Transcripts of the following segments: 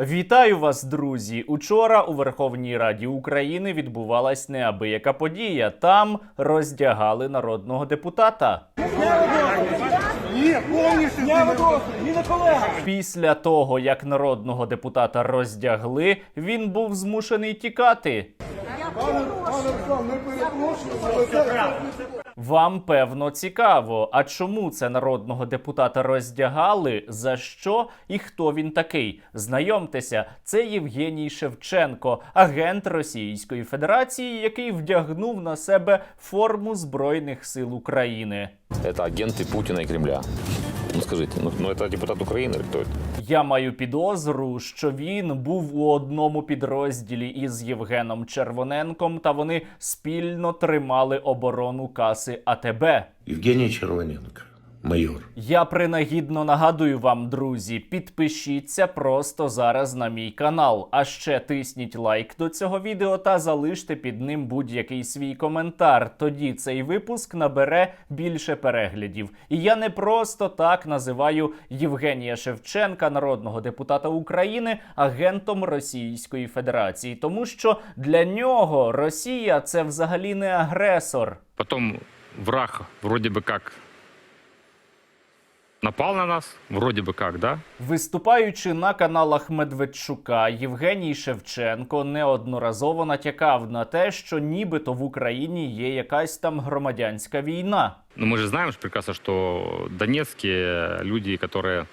Вітаю вас, друзі! Учора у Верховній Раді України відбувалась неабияка подія. Там роздягали народного депутата. Після того, як народного депутата роздягли, він був змушений тікати. Вам певно цікаво, а чому це народного депутата роздягали? За що і хто він такий? Знайомтеся, це Євгеній Шевченко, агент Російської Федерації, який вдягнув на себе форму Збройних сил України. Це агенти Путіна і Кремля. Ну скажите, ну, ну это депутат Украины или кто это? Я маю підозру, що він був у одному підрозділі із Євгеном Червоненком, та вони спільно тримали оборону каси АТБ. Евгений Червоненко, майор. Я принагідно нагадую вам, друзі, підпишіться просто зараз на мій канал. А ще тисніть лайк до цього відео та залиште під ним будь-який свій коментар. Тоді цей випуск набере більше переглядів. І я не просто так називаю Євгенія Шевченка, народного депутата України, агентом Російської Федерації, тому що для нього Росія це взагалі не агресор. Потом враг вроде бы как напал на нас, вроде бы как, да? Виступаючи на каналах Медведчука, Євгеній Шевченко неодноразово натякав на те, що нібито в Україні є якась там громадянська війна. Но мы же знаем же прекрасно, что донецкие люди, которые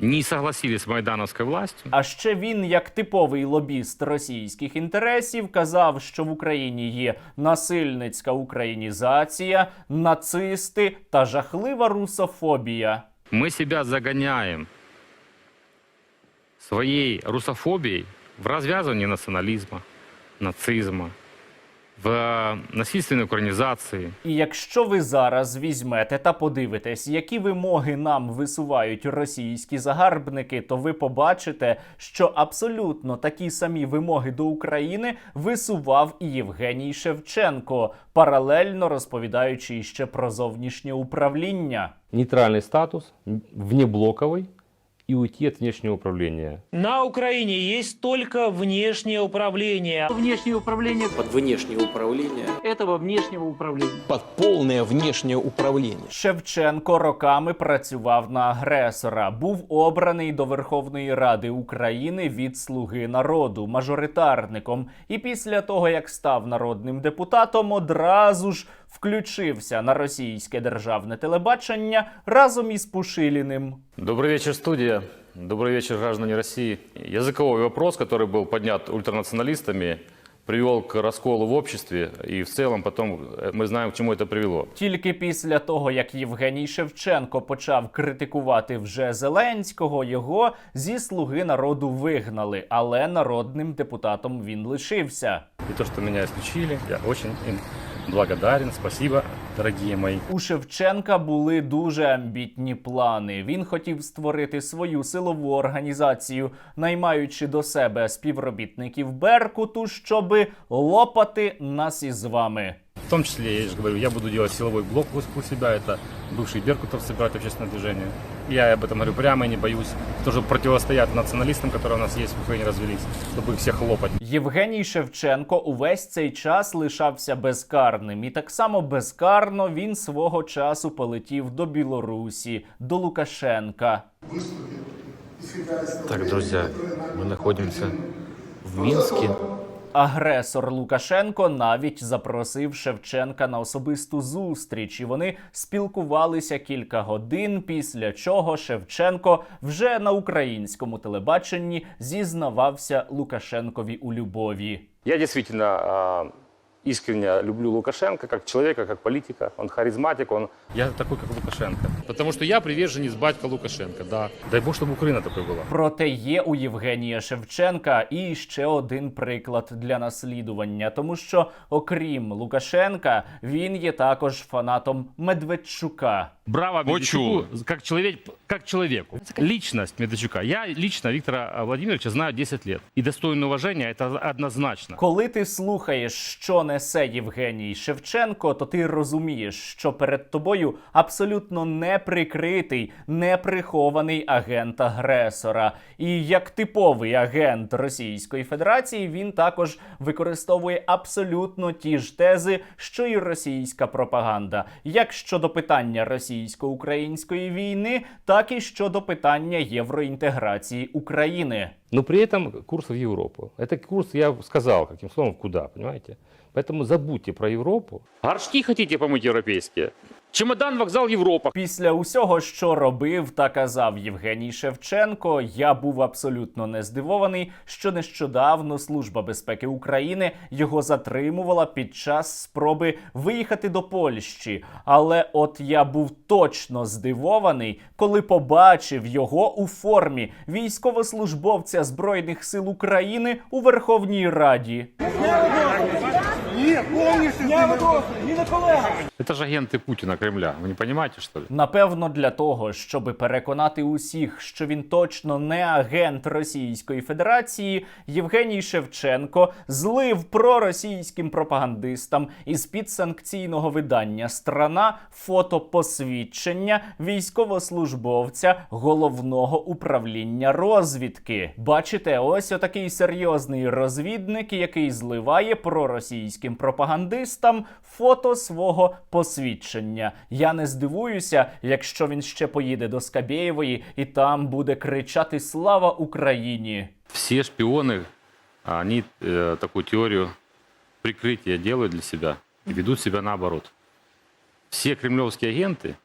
не согласились с майдановской властью, А ще він, як типовий лобіст російських інтересів, казав, що в Україні є насильницька українізація, нацисти та жахлива русофобія. мы себя загоняем своей русофобией в развязывание национализма, нацизма, в э, насильственной украинизации, І якщо ви зараз візьмете та подивитесь, які вимоги нам висувають російські загарбники, то ви побачите, що абсолютно такі самі вимоги до України висував і Євгеній Шевченко, паралельно розповідаючи іще про зовнішнє управління. нейтральный статус, внеблоковый и уйти от внешнего управления. На Украине есть только внешнее управление. Внешнее управление под внешнее управление этого внешнего управления. под полное внешнее управление. Шевченко роками працював на агресора, був обраний до Верховної Ради України від Слуги народу мажоритарником. І після того, як став народним депутатом, одразу ж включився на російське державне телебачення разом із Пушиліним. Добрый вечер, студия. Добрый вечер, граждане России. Языковой вопрос, который был поднят ультранационалистами, привел к расколу в обществе, и в целом потом э, мы знаем, к чему это привело. Тільки після того, як Євгеній Шевченко почав критикувати вже Зеленського, його зі слуги народу вигнали, але народним депутатом він лишився. и то, что меня исключили, я очень им благодарен, спасибо, дорогие мои. У Шевченка були дуже амбітні плани. Він хотів створити свою силову організацію, наймаючи до себе співробітників Беркуту, щоби лопати нас із вами. В том числе, я же говорю, я буду делать силовой блок у себя, это бывший Беркутов собирает общественное движение Я об этом говорю прямо и не боюсь. Тоже противостоять националистам, которые у нас есть в Украине развелись, чтобы их всех лопать. Євгеній Шевченко увесь цей час лишався безкарним, і так само безкарно він свого часу полетів до Білорусі, до Лукашенка. Так, друзья, мы находимся в Минске. Агресор Лукашенко навіть запросив Шевченка на особисту зустріч, і вони спілкувалися кілька годин. Після чого Шевченко вже на українському телебаченні зізнавався Лукашенкові у любові. Я дійсно... искренне люблю Лукашенко как человека, как политика. Он харизматик, он Я такой, как Лукашенко. Потому что я приверженец батька Лукашенко, да. Дай бог, чтобы Украина такой была. Проте є у Євгенія Шевченка і ще один приклад для наслідування, тому що, окрім Лукашенка, він є також фанатом Медведчука. Браво. Медведчуку как, человек, как человеку. Личность Медведчука. Я лично Виктора Владимировича знаю 10 лет. И достоин уважения, это однозначно. Коли ти слухаєш, що несе Євгеній Шевченко, то ти розумієш, що перед тобою абсолютно неприкритий, неприхований агент агресора. І як типовий агент Російської Федерації, він також використовує абсолютно ті ж тези, що і російська пропаганда, як щодо питання російсько-української війни, так і щодо питання євроінтеграції України. Но при этом курс в Европу. Это курс, я сказал, каким словом, куда, понимаете? Поэтому забудьте про Европу. Горшки хотите помыть европейские? Чемодан, вокзал, Европа. Після усього, що робив та казав Євгеній Шевченко, я був абсолютно не здивований, що нещодавно Служба безпеки України його затримувала під час спроби виїхати до Польщі. Але от я був точно здивований, коли побачив його у формі військовослужбовця Збройних сил України у Верховній Раді Ні, повністю Я веду, ні на колега. Это же агенты Путина, Кремля. Вы не понимаете, что ли? Напевно, для того, щоб переконати усіх, що він точно не агент Російської Федерації, Євгеній Шевченко злив проросійським пропагандистам із підсанкційного видання Страна фото посвідчення військовослужбовця головного управління розвідки. Бачите, ось отакий серйозний розвідник, який зливає проросійським пропагандистам фото свого посвідчення. Я не здивуюся, якщо він ще поїде до Скабєєвої і там буде кричати Слава Україні. Все шпионы, они э, такую теорию прикрытия делают для себя и ведут себя наоборот. Все кремлевские агенты,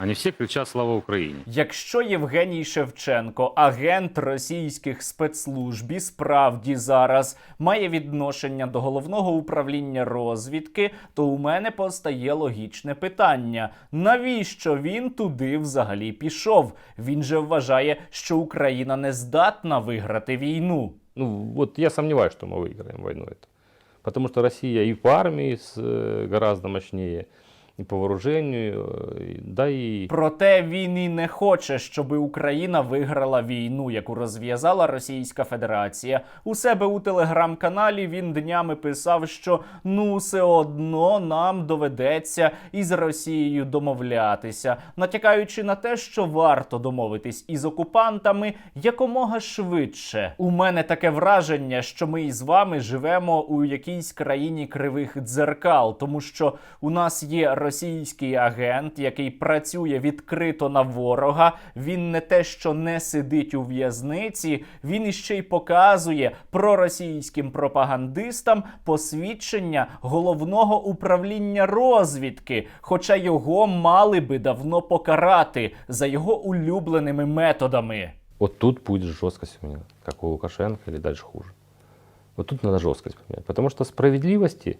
они все кричат «Слава Украине». Якщо Євгеній Шевченко, агент російських спецслужб, і справді зараз має відношення до головного управління розвідки, то у мене постає логічне питання: навіщо він туди взагалі пішов? Він же вважає, що Україна не здатна виграти війну. Ну, вот я сомневаюсь, что мы выиграем войну эту. Потому что Россия и по армии с, э, гораздо мощнее, и по вооружению, э, да и Проте він і не хоче, щоб Україна виграла війну, яку розв'язала Російська Федерація. У себе у телеграм-каналі він днями писав, що ну все одно нам доведеться із Росією домовлятися, натякаючи на те, що варто домовитись із окупантами якомога швидше. У мене таке враження, що ми із вами живемо у якійсь країні кривих дзеркал, тому що у нас є російський агент, який працює відкрито на ворога. Він не те, що не сидить у в'язниці, він іще й показує проросійським пропагандистам посвідчення головного управління розвідки, хоча його мали би давно покарати за його улюбленими методами. вот тут будет жесткость у меня, у Лукашенко или дальше хуже. Вот тут надо жесткость поменять. Потому что справедливости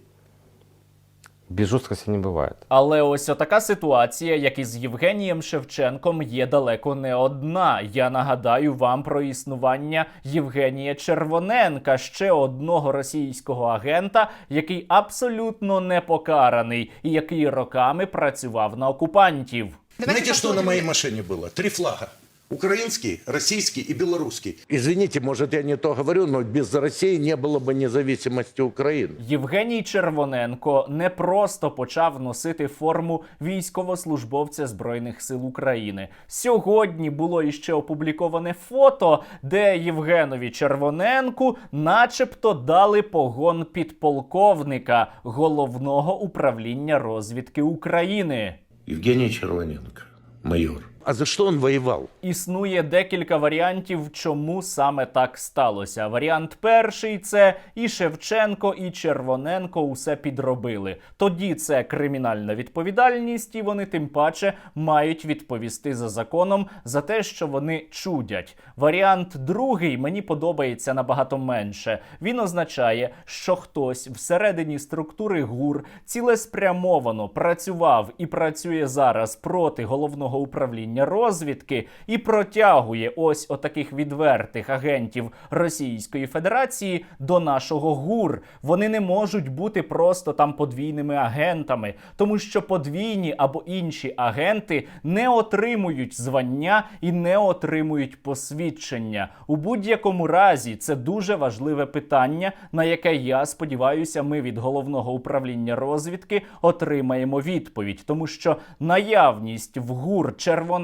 без жесткости не бывает. Але ось отака ситуація, як із Євгенієм Шевченком, є далеко не одна. Я нагадаю вам про існування Євгенія Червоненка, ще одного російського агента, який абсолютно не покараний і який роками працював на окупантів. Знаете, что на моей машине было? Три флага. Украинский, российский и белорусский. Извините, может, я не то говорю, но без России не было бы независимости Украины. Євгеній Червоненко не просто почав носити форму військовослужбовця Збройних сил України. Сьогодні було іще опубліковане фото, де Євгенові Червоненку, начебто, дали погон підполковника головного управління розвідки України. Евгений Червоненко, майор. А за что он воевал? Існує декілька варіантів, чому саме так сталося. Варіант перший це і Шевченко, і Червоненко усе підробили. Тоді це кримінальна відповідальність, і вони тим паче мають відповісти за законом за те, що вони чудять. Варіант другий мені подобається набагато менше. Він означає, що хтось всередині структури ГУР цілеспрямовано працював і працює зараз проти головного управління управління розвідки і протягує ось отаких відвертих агентів Російської Федерації до нашого ГУР. Вони не можуть бути просто там подвійними агентами, тому що подвійні або інші агенти не отримують звання і не отримують посвідчення. У будь-якому разі це дуже важливе питання, на яке я сподіваюся, ми від головного управління розвідки отримаємо відповідь, тому що наявність в ГУР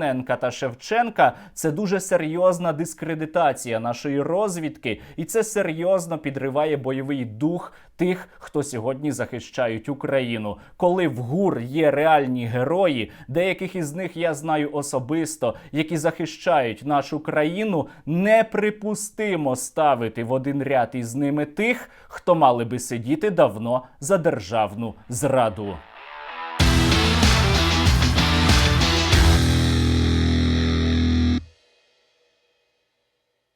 Червоненка та Шевченка це дуже серйозна дискредитація нашої розвідки, і це серйозно підриває бойовий дух тих, хто сьогодні захищають Україну. Коли в ГУР є реальні герої, деяких із них я знаю особисто, які захищають нашу країну, неприпустимо ставити в один ряд із ними тих, хто мали би сидіти давно за державну зраду.